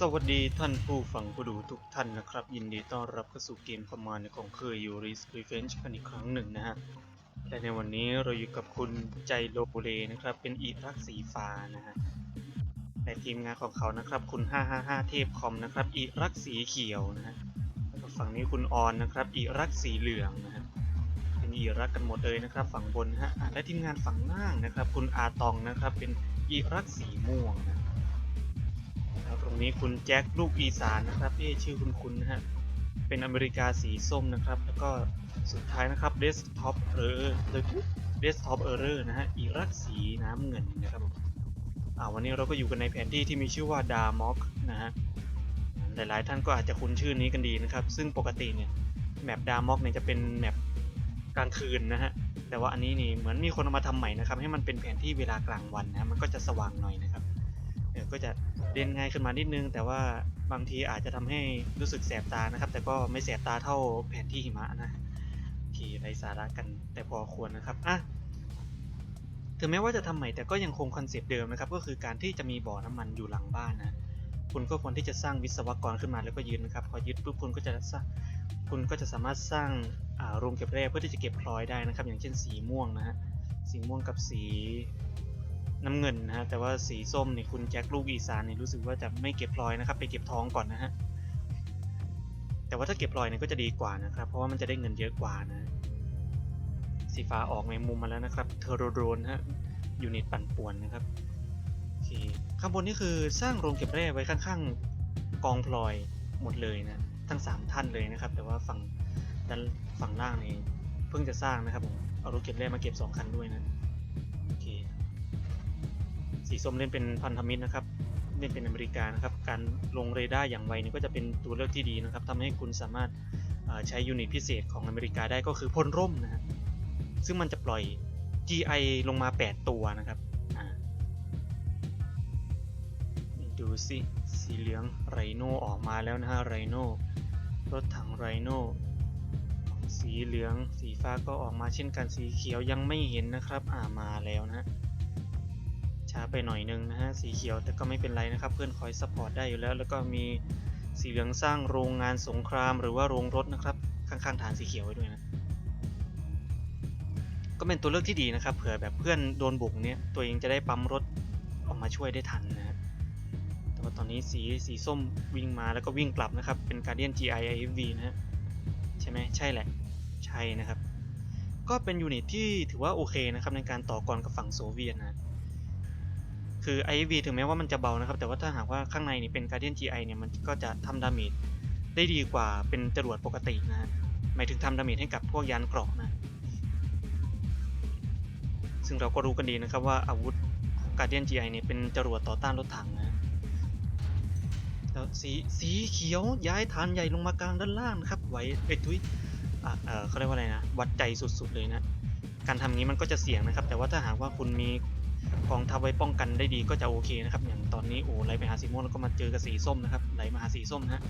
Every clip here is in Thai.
สวัสดีท่านผู้ฟังผู้ดูทุกท่านนะครับ ยินดีต้อนรับเข้าสู่เกมคอมมานด์ของเคยยูริสรีเฟนช์กันอีกครั้งหนึ่งนะฮะและในวันนี้เราอยู่กับคุณใจโลโบเลนะครับ เป็นอีรักสีฟ้านะฮะและทีมงานของเขานะครับ คุณ 555 เทพคอมนะครับ อีรักสีเขียวนะฮะฝั่งนี้คุณออนนะครับ อีรักสีเหลืองนะฮะเป็นอีรักกันหมดเลยนะครับ ฝั่งบนฮะและทีมงานฝั่งล่างนะครับ คุณอาตองนะครับ เป็นอีรักสีม่วงนะ รงนี้คุณแจ็คลูกอีสานนะครับเอ๊ะชื่อคุณคุณนะฮะเป็นอเมริกาสีส้มนะครับ แล้วก็สุดท้ายนะครับ Desktop Error Desktop Error นะฮะอิรักสีน้ำเงินนะครับอ่าวันนี้เราก็อยู่กันในแผนที่ที่มีชื่อว่าดามอกนะฮะหลายๆ ท่านก็อาจจะคุ้นชื่อนี้กันดีนะครับ ซึ่งปกติเนี่ยแมปดามอกเนี่ยจะเป็นแมปกลางคืนนะฮะแต่ว่าอันนี้นี่เหมือนมีคนเอามาทำใหม่นะครับ ให้มันเป็นแผนที่เวลากลางวันนะฮะมันก็จะสว่างหน่อยนะครับ ก็จะเล่นง่ายขึ้นมานิดนึง แต่ว่าบางทีอาจจะทำให้รู้สึกแสบตานะครับ แต่ก็ไม่แสบตาเท่าแผนที่หิมะนะที่ไรสาระกันแต่พอควรนะครับอะถึงแม้ว่าจะทำใหม่แต่ก็ยังคงคอนเซปต์เดิมนะครับ ก็คือการที่จะมีบ่อน้ำมันอยู่หลังบ้านนะคุณก็ควรที่จะสร้างวิศวกรขึ้นมาแล้วก็ยึดนะครับ พอยึดปุ๊บคุณก็จะสร้างคุณก็จะสามารถสร้างโรงเก็บแร่เพื่อที่จะเก็บพลอยได้นะครับ อย่างเช่นสีม่วงนะฮะสีม่วงกับสี น้ำเงินนะฮะแต่ว่าสีส้มเนี่ยคุณแจ็คลูกอีสานเนี่ยรู้สึกว่าจะไม่เก็บพลอยนะครับ ไปเก็บทองก่อนนะฮะแต่ว่าถ้าเก็บพลอยเนี่ยก็จะดีกว่านะครับ เพราะว่ามันจะได้เงินเยอะกว่านะ สีฟ้าออกในมุมมาแล้วนะครับเทอร์โรโดนฮะยูนิตปั่นป่วนนะครับโอเคข้างบนนี่คือสร้างโรงเก็บแร่ไว้ข้างๆกองพลอยหมดเลยนะทั้งสามท่านเลยนะครับ แต่ว่าฝั่งด้านฝั่งล่างนี่เพิ่งจะสร้างนะครับผมเอารถเก็บแร่มาเก็บสองคันด้วยนะ สีส้มเล่นเป็นพันธมิตรนะครับ เล่นเป็นอเมริกานะครับ การลงเรดาร์อย่างไวนี่ก็จะเป็นตัวเลือกที่ดีนะครับทำให้คุณสามารถใช้ยูนิตพิเศษของอเมริกาได้ก็คือพลร่มนะฮะซึ่งมันจะปล่อย GI ลงมา 8 ตัวนะครับอ่าดูสิสีเหลืองไรโนออกมาแล้วนะฮะไรโนรถถังไรโนสีเหลืองสีฟ้าก็ออกมาเช่นกันสีเขียวยังไม่เห็นนะครับ อ่ามาแล้วนะฮะ ช้าไปหน่อยนึงนะฮะสีเขียวแต่ก็ไม่เป็นไรนะครับ เพื่อนคอยซัพพอร์ตได้อยู่แล้ว แล้วก็มีสีเหลืองสร้างโรงงานสงครามหรือว่าโรงรถนะครับ ข้างๆฐานสีเขียวไว้ด้วยนะก็เป็นตัวเลือกที่ดีนะครับเผื่อแบบเพื่อนโดนบุกเนี่ยตัวเองจะได้ปั๊มรถออกมาช่วยได้ทันนะฮะแต่ว่าตอนนี้สีสีส้มวิ่งมาแล้วก็วิ่งกลับนะครับ เป็น Guardian GI IFV นะฮะใช่ไหมใช่แหละ ใช่นะครับ ก็เป็นยูนิตที่ถือว่าโอเคนะครับในการต่อกรกับฝั่งโซเวียตนะ คือ IV ถึงแม้ว่ามันจะเบานะครับ แต่ว่าถ้าหากว่าข้างในนี่เป็น Guardian GI เนี่ยมันก็จะทำดาเมจได้ดีกว่าเป็นจรวดปกตินะหมายถึงทำดาเมจให้กับพวกยานเกราะนะ ซึ่งเราก็รู้กันดีนะครับว่าอาวุธของ Guardian GI เนี่ยเป็นจรวดต่อต้านรถถังนะแล้วสีสีเขียวย้ายฐานใหญ่ลงมากลางด้านล่างนะครับไว้เอ้ทุยอะเออเขาเรียกว่าอะไรนะ วัดใจสุดๆเลยนะ การทำงี้มันก็จะเสี่ยงนะครับ แต่ว่าถ้าหากว่าคุณมี กองทัพไว้ป้องกันได้ดีก็จะโอเคนะครับ อย่างตอนนี้โอ้ไหลไปหาสีม่วงแล้วก็มาเจอกับสีส้มนะครับไหลมาหาสีส้มนะฮะ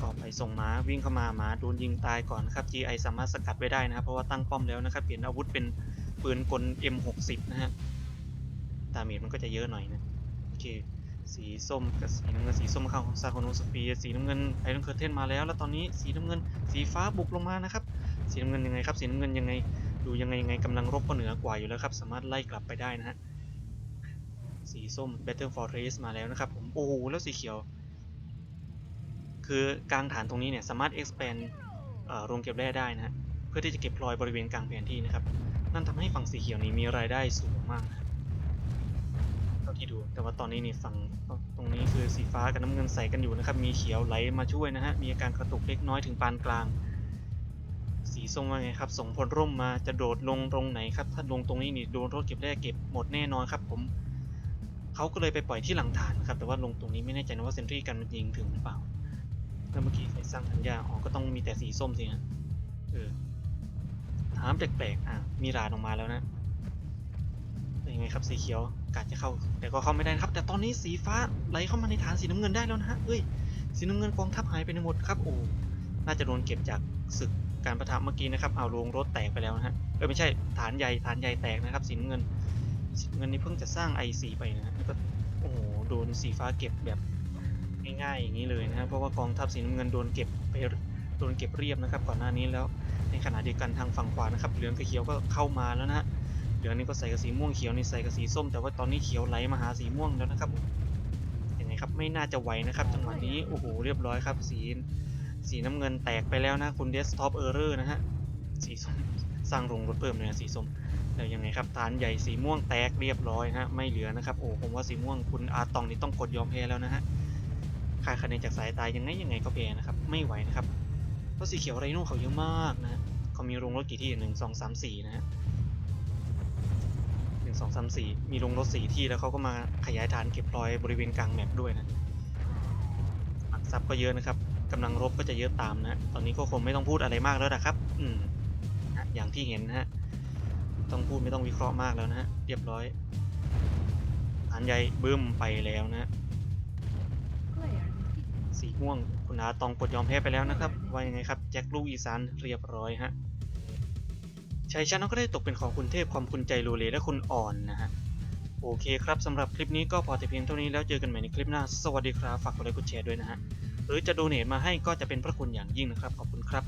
ก็ไปส่งม้าวิ่งเข้ามาม้าโดนยิงตายก่อนนะครับ GI สามารถสกัดไว้ได้นะครับ เพราะว่าตั้งป้อมแล้วนะครับ เปลี่ยนอาวุธเป็นปืนกล M60 นะฮะดาเมจมันก็จะเยอะหน่อยนะโอเคสีส้มกับสีน้ำเงินสีส้มเข้าของซาโคโนสปีสีน้ำเงินไอรอนเคอร์เทนมาแล้วแล้วตอนนี้สีน้ำเงินสีฟ้าบุกลงมานะครับสีน้ำเงินยังไงครับสีน้ำเงินยังไงดูยังไงยังไงกำลังรบก็เหนือกว่าอยู่แล้วครับ สามารถไล่กลับไปได้นะฮะ สีส้ม Battle Fortress มาแล้วนะครับผมโอ้โหแล้วสีเขียว คือกลางฐานตรงนี้เนี่ยสามารถ expand เอ่อโรงเก็บแร่ได้นะฮะเพื่อที่จะเก็บพลอยบริเวณกลางแผนที่นะครับ นั่นทำให้ฝั่งสีเขียวนี้มีรายได้สูงมากเท่าที่ดู แต่ว่าตอนนี้นี่ฝั่งตรงนี้คือสีฟ้ากับน้ำเงินใสกันอยู่นะครับ มีเขียวไหลมาช่วยนะฮะ มีอาการกระตุกเล็กน้อยถึงปานกลาง สีส้มว่าไงครับส่งพลร่มมาจะโดดลงตรงไหนครับ ถ้าลงตรงนี้นี่โดนรถเก็บแร่เก็บหมดแน่นอนครับผม เขาก็เลยไปปล่อยที่หลังฐานนะครับ แต่ว่าลงตรงนี้ไม่แน่ใจนะว่าเซนทรีกันมันยิงถึงหรือเปล่าแล้วเมื่อกี้ใครสร้างทัญญาอ๋อก็ต้องมีแต่สีส้มสิฮะเออถามแปลกๆอะมีรานออกมาแล้วนะเป็นยังไงครับสีเขียวกาดจะเข้า แต่ก็เข้าไม่ได้นะครับ แต่ตอนนี้สีฟ้าไหลเข้ามาในฐานสีน้ำเงินได้แล้วนะฮะเอ้ยสีน้ำเงินกองทัพหายไปหมดครับโอ้น่าจะโดนเก็บจากศึกการประทะเมื่อกี้นะครับเอาโรงรถแตกไปแล้วนะฮะเออไม่ใช่ฐานใหญ่ฐานใหญ่แตกนะครับสีน้ำเงิน เงินนี่เพิ่งจะสร้าง IC ไปนะฮะก็โอ้โหโดนสีฟ้าเก็บแบบง่ายๆอย่างนี้เลยนะฮะเพราะว่ากองทัพสีน้ำเงินโดนเก็บไปโดนเก็บเรียบนะครับก่อนหน้านี้แล้ว ในขณะเดียวกันทางฝั่งขวานะครับเหลืองกับเขียวก็เข้ามาแล้วนะฮะเหลืองนี่ก็ใส่กับสีม่วงเขียวนี่ใส่กับสีส้ม แต่ว่าตอนนี้เขียวไหลมาหาสีม่วงแล้วนะครับยังไงครับไม่น่าจะไหวนะครับจังหวะนี้โอ้โหเรียบร้อยครับ สีสีน้ำเงินแตกไปแล้วนะคุณเดสท็อปเออร์เรอร์นะฮะสีส้มสร้างโรงรถเพิ่มเลยนะสีส้มแล้วยังไงครับฐานใหญ่สีม่วงแตกเรียบร้อยฮะไม่เหลือนะครับโอ้ผมว่าสีม่วงคุณอาตองนี่ต้องกดยอมแพ้แล้วนะฮะคาคะแนนจากสายตายังไงยังไงก็แพ้นะครับไม่ไหวนะครับเพราะสีเขียวไรโน่เขาเยอะมากนะเขามีโรงรถกี่ที่หนึ่งสองสามสี่นะฮะหนึ่งสองสามสี่มีโรงรถสี่ที่แล้วเขาก็มาขยายฐานเก็บรอยบริเวณกลางแมปด้วยนะหลักทรัพย์ก็เยอะนะครับกำลังรบก็จะเยอะตามนะ ตอนนี้ก็คงไม่ต้องพูดอะไรมากแล้วนะครับ อืมนะอย่างที่เห็นนะฮะ ต้องพูดไม่ต้องวิเคราะห์มากแล้วนะฮะเรียบร้อยฐานใหญ่บึ้มไปแล้วนะฮะสีม่วงคุณอาตองกดยอมแพ้ไปแล้วนะครับว่ายังไงครับแจ็คลูกอีสานเรียบร้อยฮะชัยชนะก็ได้ตกเป็นของคุณเทพความคุณใจโลเลและคุณอ่อนนะฮะโอเคครับสำหรับคลิปนี้ก็พอแต่เพียงเท่านี้แล้วเจอกันใหม่ในคลิปหน้า สวัสดีครับฝากกดไลค์กดแชร์ด้วยนะฮะหรือจะโดเนทมาให้ก็จะเป็นพระคุณอย่างยิ่งนะครับขอบคุณครับ